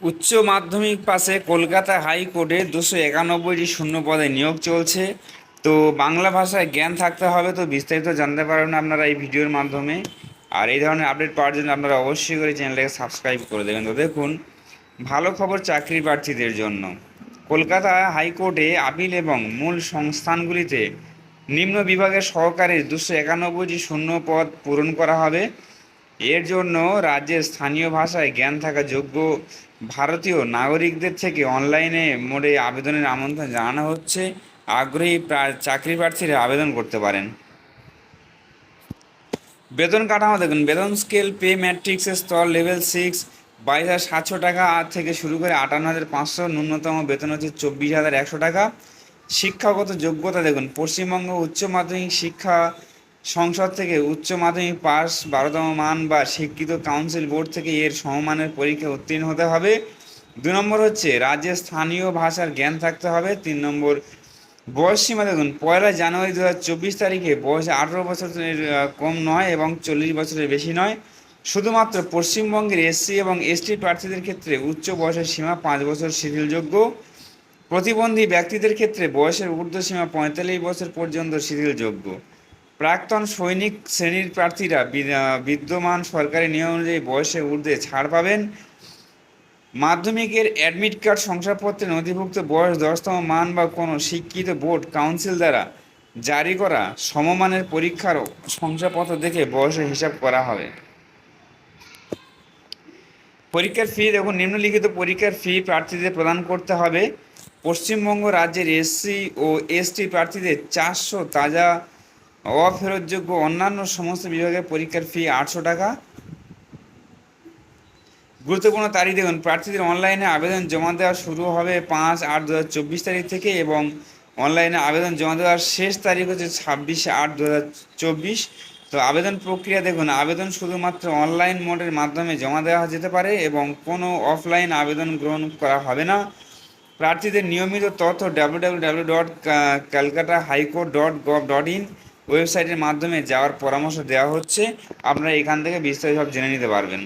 উচ্চ মাধ্যমিক পাশে কলকাতা হাইকোর্টে দুশো একানব্বইটি শূন্য পদে নিয়োগ চলছে। তো বাংলা ভাষায় জ্ঞান থাকতে হবে তো বিস্তারিত জানতে পারবেন আপনারা এই ভিডিওর মাধ্যমে। আর এই ধরনের আপডেট পাওয়ার জন্য আপনারা অবশ্যই করে চ্যানেলটাকে সাবস্ক্রাইব করে দেবেন। তো দেখুন, ভালো খবর চাকরি প্রার্থীদের জন্য। কলকাতা হাইকোর্টে আপিল এবং মূল সংস্থানগুলিতে নিম্ন বিভাগের সহকারীর দুশো একানব্বইটি শূন্য পদ পূরণ করা হবে। এর জন্য রাজ্যের স্থানীয় ভাষায় জ্ঞান থাকা যোগ্য ভারতীয় নাগরিকদের থেকে অনলাইনে মোডে আবেদনের আমন্ত্রণ জানানো হচ্ছে। আগ্রহী চাকরি প্রার্থীরা আবেদন করতে পারেন। বেতন কাঠামো দেখুন, বেতন স্কেল, পে ম্যাট্রিক্সের স্তর, লেভেল সিক্স, বাইশ হাজার সাতশো টাকা থেকে শুরু করে আটান্ন হাজার পাঁচশো, ন্যূনতম বেতন হচ্ছে চব্বিশ হাজার একশো টাকা। শিক্ষাগত যোগ্যতা দেখুন, পশ্চিমবঙ্গ উচ্চ মাধ্যমিক শিক্ষা সংসদ থেকে উচ্চ মাধ্যমিক পাস, বারোতম মান বা শিক্ষিত কাউন্সিল বোর্ড থেকে এর সমমানের পরীক্ষা উত্তীর্ণ হতে হবে। দু নম্বর হচ্ছে রাজ্যের স্থানীয় ভাষার জ্ঞান থাকতে হবে। তিন নম্বর, বয়স সীমা দেখুন, পয়লা জানুয়ারি দু হাজার চব্বিশ তারিখে বয়স আঠেরো বছরের কম নয় এবং চল্লিশ বছরের বেশি নয়। শুধুমাত্র পশ্চিমবঙ্গের এসসি এবং এসটি প্রার্থীদের ক্ষেত্রে উচ্চ বয়সের সীমা পাঁচ বছর শিথিলযোগ্য। প্রতিবন্ধী ব্যক্তিদের ক্ষেত্রে বয়সের ঊর্ধ্বসীমা পঁয়তাল্লিশ বছর পর্যন্ত শিথিলযোগ্য। প্রাক্তন সৈনিক শ্রেণির প্রার্থীরা বিদ্যমান সরকারি নিয়ম অনুযায়ী বয়সের ঊর্ধ্বে ছাড় পাবেন। মাধ্যমিকের অ্যাডমিট কার্ড শংসাপত্রে নথিভুক্ত বয়স দশতম মান বা কোনো শিক্ষিত বোর্ড, কাউন্সিল দ্বারা জারি করা সমমানের পরীক্ষার শংসাপত্র দেখে বয়সের হিসাব করা হবে। পরীক্ষার ফি, দেখুন, নিম্নলিখিত পরীক্ষার ফি প্রার্থীদের প্রদান করতে হবে। পশ্চিমবঙ্গ রাজ্যের এসসি ও এসটি প্রার্থীদের চারশো তাজা অফেরতযোগ্য অন্যান্য সমস্ত বিভাগের পরীক্ষার ফি আটশো টাকা। গুরুত্বপূর্ণ তারিখ দেখুন, প্রার্থীদের অনলাইনে আবেদন জমা দেওয়া শুরু হবে পাঁচ আট দু তারিখ থেকে এবং অনলাইনে আবেদন জমা দেওয়ার শেষ তারিখ হচ্ছে ছাব্বিশে আট দু তো আবেদন প্রক্রিয়া দেখুন, আবেদন শুধুমাত্র অনলাইন মোডের মাধ্যমে জমা দেওয়া যেতে পারে এবং কোনো অফলাইন আবেদন গ্রহণ করা হবে না। প্রার্থীদের নিয়মিত তথ্য W dot Calcutta high court dot gov dot in ওয়েবসাইটের মাধ্যমে যাওয়ার পরামর্শ দেওয়া হচ্ছে আপনারা এখান থেকে বিস্তারিতভাবে জেনে নিতে পারবেন।